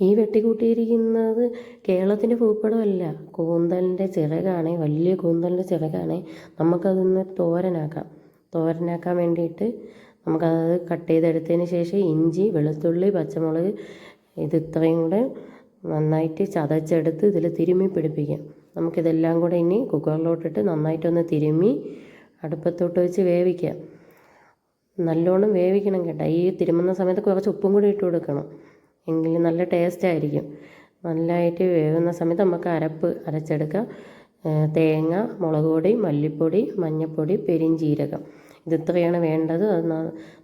ഈ വെട്ടിക്കൂട്ടിയിരിക്കുന്നത് കേരളത്തിന്റെ ഭൂപടമല്ല. കൂന്തലിന്റെ ചിറകാണ് വലിയ കൂന്തലിന്റെ ചിറകാണ്. നമുക്കതൊന്ന് തോരനാക്കാം. തോരനാക്കാൻ വേണ്ടിയിട്ട് നമുക്കത് കട്ട് ചെയ്തെടുത്തതിന് ശേഷം ഇഞ്ചി വെളുത്തുള്ളി പച്ചമുളക് ഇത് ഇത്രയും കൂടെ നന്നായിട്ട് ചതച്ചെടുത്ത് ഇതിൽ തിരുമ്മി പിടിപ്പിക്കാം. നമുക്കിതെല്ലാം കൂടെ ഇനി കുക്കറിലോട്ടിട്ട് നന്നായിട്ടൊന്ന് തിരുമ്മി അടുപ്പത്തോട്ട് വെച്ച് വേവിക്കാം. നല്ലോണം വേവിക്കണം കേട്ടോ. ഈ തിരുമ്മുന്ന സമയത്ത് കുറച്ച് ഉപ്പും കൂടി ഇട്ട് കൊടുക്കണം. എങ്കിൽ നല്ല ടേസ്റ്റ് ആയിരിക്കും. നല്ലതായിട്ട് വേവുന്ന സമയത്ത് നമുക്ക് അരപ്പ് അരച്ചെടുക്കാം. തേങ്ങ മുളക് പൊടി മല്ലിപ്പൊടി മഞ്ഞൾപ്പൊടി പെരിഞ്ചീരകം ഇത് ഇത്രയാണ് വേണ്ടത്. അത്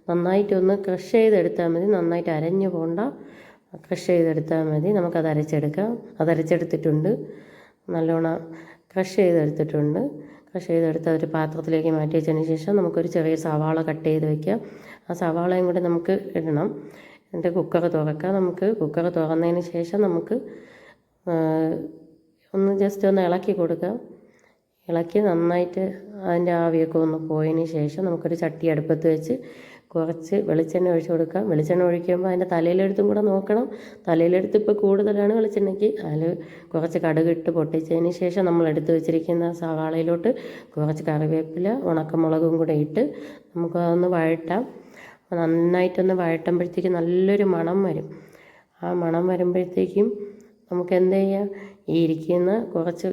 നന്നായിട്ടൊന്ന് ക്രഷ് ചെയ്തെടുത്താൽ മതി. നന്നായിട്ട് അരഞ്ഞു പോണ്ട. ക്രഷ് ചെയ്തെടുത്താൽ മതി. നമുക്കത് അരച്ചെടുക്കാം. അത് അരച്ചെടുത്തിട്ടുണ്ട്. നല്ലോണം ക്രഷ് ചെയ്തെടുത്തിട്ടുണ്ട്. ക്രഷ് ചെയ്തെടുത്ത് അതൊരു പാത്രത്തിലേക്ക് മാറ്റി വെച്ചതിന് ശേഷം നമുക്കൊരു ചെറിയ സവാള കട്ട് ചെയ്ത് വയ്ക്കാം ആ സവാളയും കൂടെ നമുക്ക് ഇടണം. എന്നിട്ട് കുക്കർ തുറക്കാം. നമുക്ക് കുക്കർ തുറന്നതിന് ശേഷം നമുക്ക് ഒന്ന് ജസ്റ്റ് ഒന്ന് ഇളക്കി കൊടുക്കാം. ഇളക്കി നന്നായിട്ട് അതിന്റെ ആവിയൊക്കെ ഒന്ന് പോയതിന് ശേഷം നമുക്കൊരു ചട്ടി അടുപ്പത്ത് വെച്ച് കുറച്ച് വെളിച്ചെണ്ണ ഒഴിച്ച് കൊടുക്കാം. വെളിച്ചെണ്ണ ഒഴിക്കുമ്പോൾ അതിന്റെ തലയിലെടുത്തും കൂടെ നോക്കണം. തലയിലെടുത്ത് ഇപ്പോൾ കൂടുതലാണ് വെളിച്ചെണ്ണയ്ക്ക്. അതിൽ കുറച്ച് കടുകിട്ട് പൊട്ടിച്ചതിന് ശേഷം നമ്മൾ എടുത്ത് വെച്ചിരിക്കുന്ന സവാളയിലോട്ട് കുറച്ച് കറിവേപ്പില ഉണക്കമുളകും കൂടെ ഇട്ട് നമുക്ക് അതൊന്ന് വഴറ്റാം. നന്നായിട്ടൊന്ന് വഴട്ടുമ്പോഴത്തേക്കും നല്ലൊരു മണം വരും. ആ മണം വരുമ്പോഴത്തേക്കും നമുക്ക് എന്ത് ചെയ്യാം? ഈ ഇരിക്കുന്ന കുറച്ച്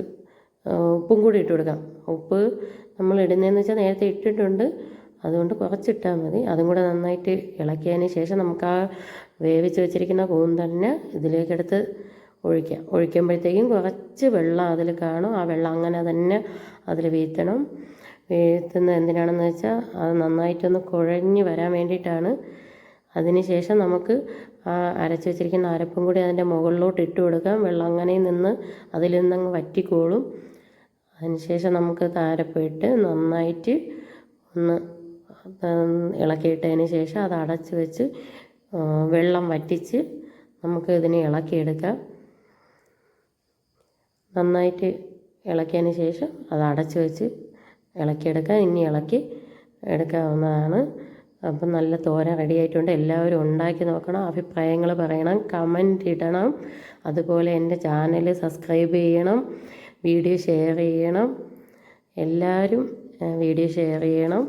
ഉപ്പും കൂടി ഇട്ട് കൊടുക്കാം. ഉപ്പ് നമ്മൾ ഇടുന്നതെന്ന് വെച്ചാൽ നേരത്തെ ഇട്ടിട്ടുണ്ട്. അതുകൊണ്ട് കുറച്ചിട്ടാൽ മതി. അതും കൂടെ നന്നായിട്ട് ഇളക്കിയതിന് ശേഷം നമുക്ക് ആ വേവിച്ച് വെച്ചിരിക്കുന്ന തന്നെ ഇതിലേക്കെടുത്ത് ഒഴിക്കാം. ഒഴിക്കുമ്പോഴത്തേക്കും കുറച്ച് വെള്ളം അതിൽ കാണും. ആ വെള്ളം അങ്ങനെ തന്നെ അതിൽ വീഴ്ത്തണം വീഴ്ത്തുന്ന എന്തിനാണെന്ന് വെച്ചാൽ അത് നന്നായിട്ടൊന്ന് കുഴഞ്ഞ് വരാൻ വേണ്ടിയിട്ടാണ്. അതിന് ശേഷം നമുക്ക് ആ അരച്ച് വെച്ചിരിക്കുന്ന അരപ്പും കൂടി അതിന്റെ മുകളിലോട്ട് ഇട്ട് കൊടുക്കാം. വെള്ളം അങ്ങനെ നിന്ന് അതിൽ നിന്നങ്ങ് വറ്റിക്കോളും. അതിനുശേഷം നമുക്ക് താരപ്പിട്ട് നന്നായിട്ട് ഒന്ന് ഇളക്കിയിട്ടതിന് ശേഷം അത് അടച്ച് വെച്ച് വെള്ളം വറ്റിച്ച് നമുക്ക് ഇതിനെ ഇളക്കിയെടുക്കാം. നന്നായിട്ട് ഇളക്കിയതിന് ശേഷം അത് അടച്ച് വെച്ച് ഇളക്കിയെടുക്കാം. ഇനി ഇളക്കി എടുക്കാവുന്നതാണ്. അപ്പം നല്ല തോര റെഡി ആയിട്ടുണ്ട്. എല്ലാവരും ഉണ്ടാക്കി നോക്കണം. അഭിപ്രായങ്ങൾ പറയണം. കമന്റ് ഇടണം. അതുപോലെ എന്റെ ചാനൽ സബ്സ്ക്രൈബ് ചെയ്യണം. വീഡിയോ ഷെയർ ചെയ്യണം. എല്ലാവരും വീഡിയോ ഷെയർ ചെയ്യണം.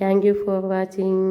Thank you for watching